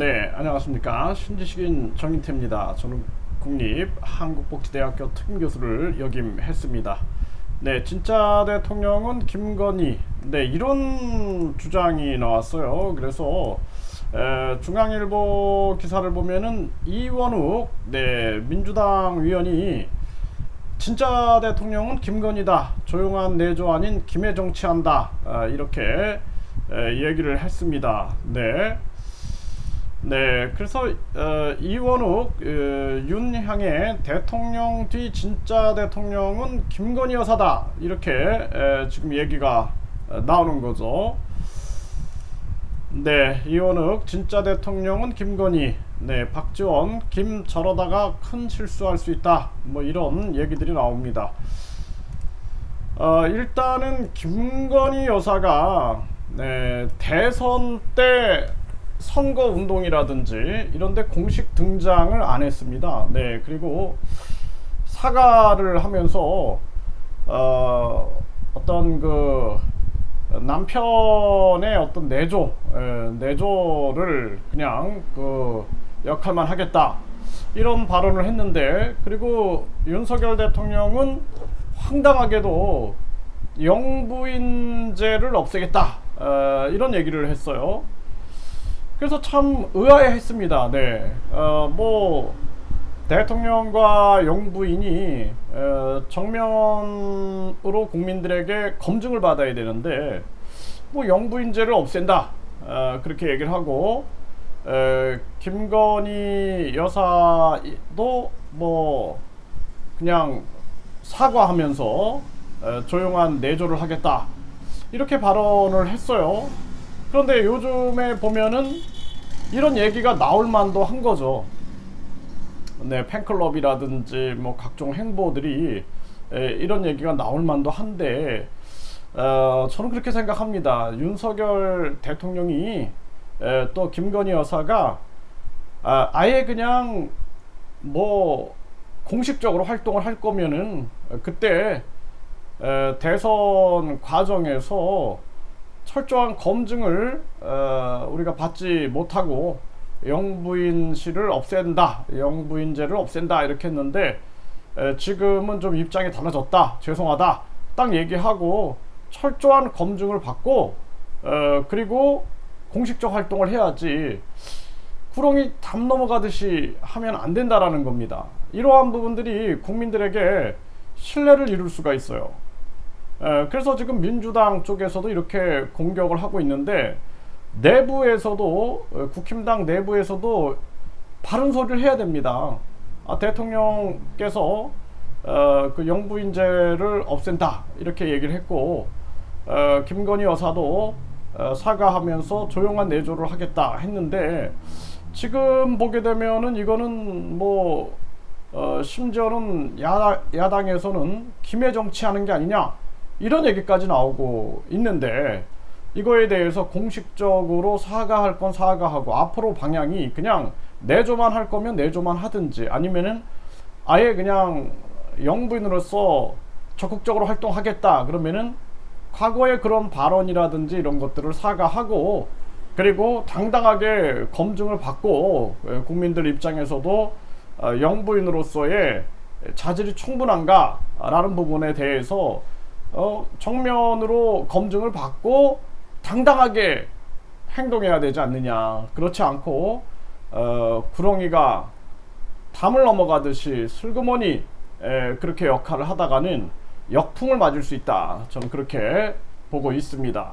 네, 안녕하십니까. 신지식인 정인태입니다. 저는 국립한국복지대학교 특임교수를 역임했습니다. 네, 진짜 대통령은 김건희. 네, 이런 주장이 나왔어요. 그래서 에, 중앙일보 기사를 보면은 이원욱, 네, 민주당 위원이 진짜 대통령은 김건희다. 조용한 내조 아닌 김해 정치한다. 아, 이렇게 에, 얘기를 했습니다. 네. 네, 그래서 어, 이원욱 어, 윤향의 대통령 뒤 진짜 대통령은 김건희 여사다 이렇게 에, 지금 얘기가 어, 나오는 거죠. 네, 이원욱 진짜 대통령은 김건희. 네, 박지원 김 저러다가 큰 실수할 수 있다. 뭐 이런 얘기들이 나옵니다. 어, 일단은 김건희 여사가 네, 대선 때 선거 운동이라든지 이런데 공식 등장을 안 했습니다. 네, 그리고 사과를 하면서 어, 어떤 그 남편의 어떤 내조, 에, 내조를 그냥 그 역할만 하겠다 이런 발언을 했는데 그리고 윤석열 대통령은 황당하게도 영부인제를 없애겠다 어, 이런 얘기를 했어요. 그래서 참 의아해했습니다. 네, 어, 뭐 대통령과 영부인이 어, 정면으로 국민들에게 검증을 받아야 되는데 뭐 영부인제를 없앤다 어, 그렇게 얘기를 하고 에, 김건희 여사도 뭐 그냥 사과하면서 에, 조용한 내조를 하겠다 이렇게 발언을 했어요. 그런데 요즘에 보면은 이런 얘기가 나올 만도 한 거죠. 네, 팬클럽이라든지 뭐 각종 행보들이 에, 이런 얘기가 나올 만도 한데 어, 저는 그렇게 생각합니다. 윤석열 대통령이 에, 또 김건희 여사가 아, 아예 그냥 뭐 공식적으로 활동을 할 거면은 그때 에, 대선 과정에서 철저한 검증을 어, 우리가 받지 못하고 영부인실을 없앤다, 영부인제를 없앤다 이렇게 했는데 에, 지금은 좀 입장이 달라졌다, 죄송하다 딱 얘기하고 철저한 검증을 받고 어, 그리고 공식적 활동을 해야지 구렁이 담 넘어가듯이 하면 안 된다라는 겁니다. 이러한 부분들이 국민들에게 신뢰를 이룰 수가 있어요. 에, 그래서 지금 민주당 쪽에서도 이렇게 공격을 하고 있는데 내부에서도 어, 국힘당 내부에서도 바른 소리를 해야 됩니다. 아, 대통령께서 어, 그 영부인제를 없앤다 이렇게 얘기를 했고 어, 김건희 여사도 어, 사과하면서 조용한 내조를 하겠다 했는데 지금 보게 되면은 이거는 뭐 어, 심지어는 야당, 야당에서는 김해 정치하는 게 아니냐 이런 얘기까지 나오고 있는데 이거에 대해서 공식적으로 사과할 건 사과하고 앞으로 방향이 그냥 내조만 할 거면 내조만 하든지 아니면은 아예 그냥 영부인으로서 적극적으로 활동하겠다 그러면은 과거의 그런 발언이라든지 이런 것들을 사과하고 그리고 당당하게 검증을 받고 예, 국민들 입장에서도 어, 영부인으로서의 자질이 충분한가라는 부분에 대해서 어, 정면으로 검증을 받고 당당하게 행동해야 되지 않느냐. 그렇지 않고 어, 구렁이가 담을 넘어가듯이 슬그머니 에, 그렇게 역할을 하다가는 역풍을 맞을 수 있다. 저는 그렇게 보고 있습니다.